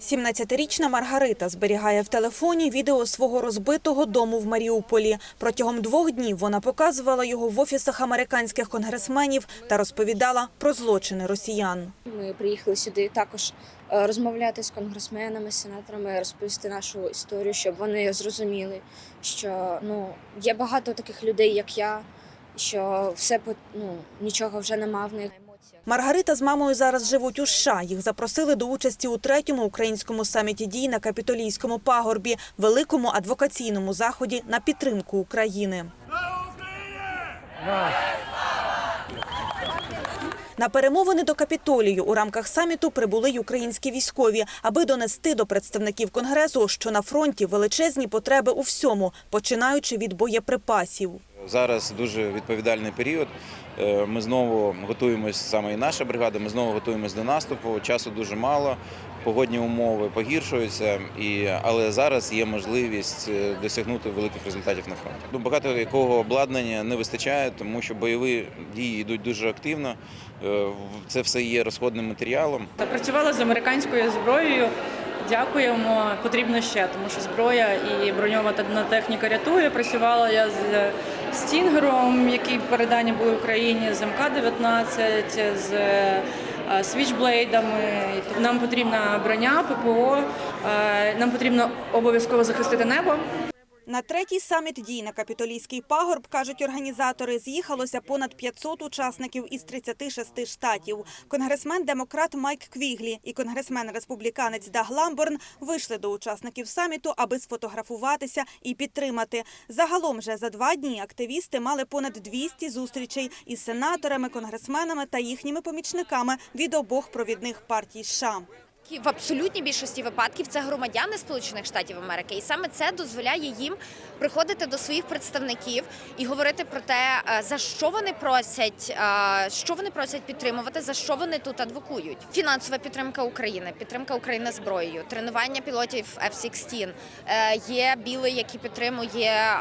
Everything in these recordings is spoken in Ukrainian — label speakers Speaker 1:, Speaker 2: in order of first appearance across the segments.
Speaker 1: 17-річна Маргарита зберігає в телефоні відео свого розбитого дому в Маріуполі. Протягом двох днів вона показувала його в офісах американських конгресменів та розповідала про злочини росіян.
Speaker 2: Ми приїхали сюди також е, розмовляти з конгресменами, сенаторами, розповісти нашу історію, щоб вони зрозуміли, що ну є багато таких людей, як я, що все ну, нічого вже нема в них.
Speaker 1: Маргарита з мамою зараз живуть у США. Їх запросили до участі у третьому українському саміті дій на Капітолійському пагорбі, великому адвокаційному заході на підтримку України. На перемовини до Капітолію у рамках саміту прибули й українські військові, аби донести до представників конгресу, що на фронті величезні потреби у всьому, починаючи від боєприпасів.
Speaker 3: Зараз дуже відповідальний період. Е, Ми знову готуємось, саме і наша бригада. Ми знову готуємось до наступу. Часу дуже мало. Погодні умови погіршуються, і але зараз є можливість е, досягнути великих результатів на фронті. Ну, багато якого обладнання не вистачає, тому що бойові дії йдуть дуже активно. Е, Це все є розходним матеріалом.
Speaker 4: Працювала з американською зброєю. Дякуємо. Потрібно ще, тому що зброя і броньована техніка рятує. Працювала я з Стінгером, який передані були Україні, з МК-19, з свічблейдами. Нам потрібна броня, ППО. е, Нам потрібно обов'язково захистити небо.
Speaker 1: На третій саміт дій на Капітолійський пагорб, кажуть організатори, з'їхалося понад 500 учасників із 36 штатів. Конгресмен-демократ Майк Квіглі і конгресмен-республіканець Даг Ламборн вийшли до учасників саміту, аби сфотографуватися і підтримати. Загалом же за два дні активісти мали понад 200 зустрічей із сенаторами, конгресменами та їхніми помічниками від обох провідних партій США.
Speaker 5: В абсолютній більшості випадків це громадяни Сполучених Штатів Америки, і саме це дозволяє їм приходити до своїх представників і говорити про те, е, за що вони просять, е, що вони просять підтримувати, за що вони тут адвокують. Фінансова підтримка України, підтримка України зброєю, тренування пілотів F-16. Е, Є біли, які підтримує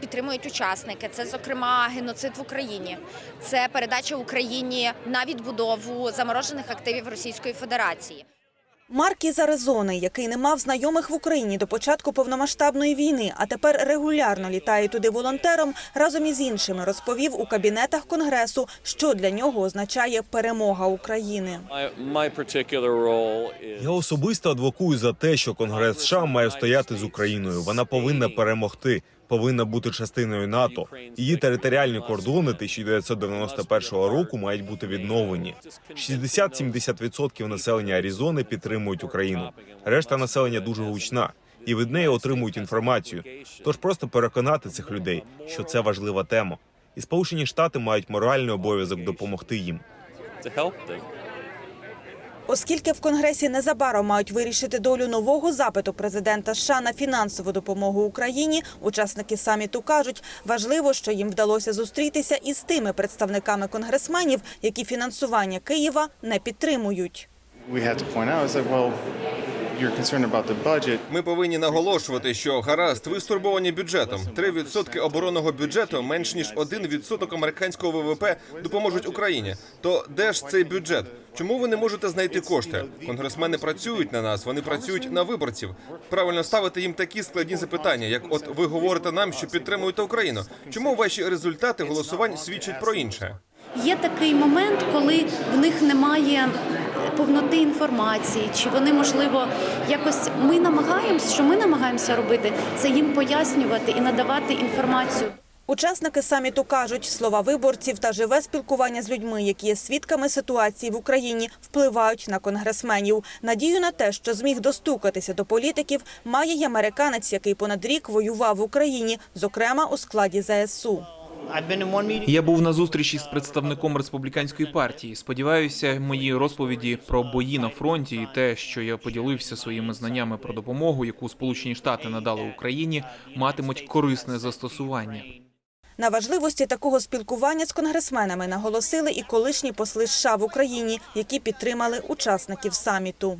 Speaker 5: підтримують учасники. Це зокрема геноцид в Україні, це передача Україні на відбудову заморожених активів Російської Федерації.
Speaker 1: Марк із Аризони, який не мав знайомих в Україні до початку повномасштабної війни, а тепер регулярно літає туди волонтером, разом із іншими розповів у кабінетах конгресу, що для нього означає перемога України.
Speaker 6: Я особисто адвокую за те, що Конгрес США має стояти з Україною. Вона повинна перемогти, повинна бути частиною НАТО. Її територіальні кордони 1991 року мають бути відновлені. 60-70% населення Аризони підтримують Україну. Решта населення дуже гучна. І від неї отримують інформацію. Тож просто переконати цих людей, що це важлива тема. І Сполучені Штати мають моральний обов'язок допомогти їм.
Speaker 1: Оскільки в Конгресі незабаром мають вирішити долю нового запиту президента США на фінансову допомогу Україні, учасники саміту кажуть, важливо, що їм вдалося зустрітися із тими представниками конгресменів, які фінансування Києва не підтримують.
Speaker 7: You're concerned about the budget
Speaker 8: Ми повинні наголошувати, що гаразд, ви стурбовані бюджетом. 3% оборонного бюджету менш ніж 1% американського ВВП допоможуть Україні. То де ж цей бюджет? Чому ви не можете знайти кошти? Конгресмени працюють на нас, вони працюють на виборців. Правильно ставити їм такі складні запитання, як от ви говорите нам, що підтримуєте Україну. Чому ваші результати голосувань свідчать про інше?
Speaker 9: Є такий момент, коли в них немає повноти інформації, чи вони можливо якось ми намагаємося, що ми намагаємося робити, це їм пояснювати і надавати інформацію.
Speaker 1: Учасники саміту кажуть, слова виборців та живе спілкування з людьми, які є свідками ситуації в Україні, впливають на конгресменів. Надію на те, що зміг достукатися до політиків, має й американець, який понад рік воював в Україні, зокрема у складі ЗСУ.
Speaker 10: Я був на зустрічі з представником республіканської партії. Сподіваюся, мої розповіді про бої на фронті і те, що я поділився своїми знаннями про допомогу, яку Сполучені Штати надали Україні, матимуть корисне застосування.
Speaker 1: На важливості такого спілкування з конгресменами наголосили і колишні посли США в Україні, які підтримали учасників саміту.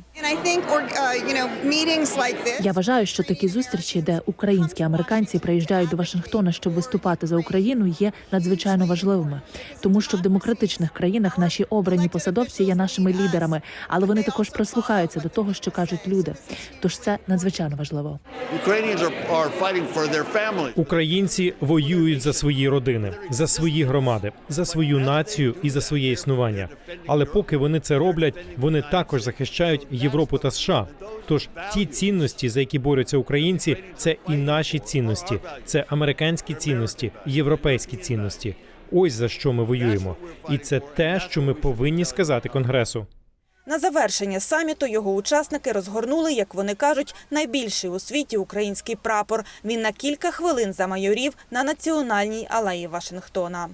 Speaker 11: Я вважаю, що такі зустрічі, де українські американці приїжджають до Вашингтона, щоб виступати за Україну, є надзвичайно важливими, тому що в демократичних країнах наші обрані посадовці є нашими лідерами, але вони також прислухаються до того, що кажуть люди. Тож це надзвичайно важливо.
Speaker 12: Українці воюють за свої родини, за свої громади, за свою націю і за своє існування. Але поки вони це роблять, вони також захищають Європу та США. Тож ті цінності, за які борються українці, це і наші цінності, це американські цінності, європейські цінності. Ось за що ми воюємо, і це те, що ми повинні сказати Конгресу.
Speaker 1: На завершення саміту його учасники розгорнули, як вони кажуть, найбільший у світі український прапор. Він на кілька хвилин замайорів на національній алеї Вашингтона.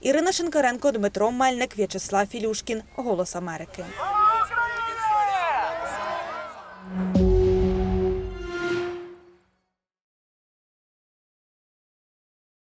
Speaker 1: Ірина Шинкаренко, Дмитро Мельник, В'ячеслав Філюшкін. Голос Америки.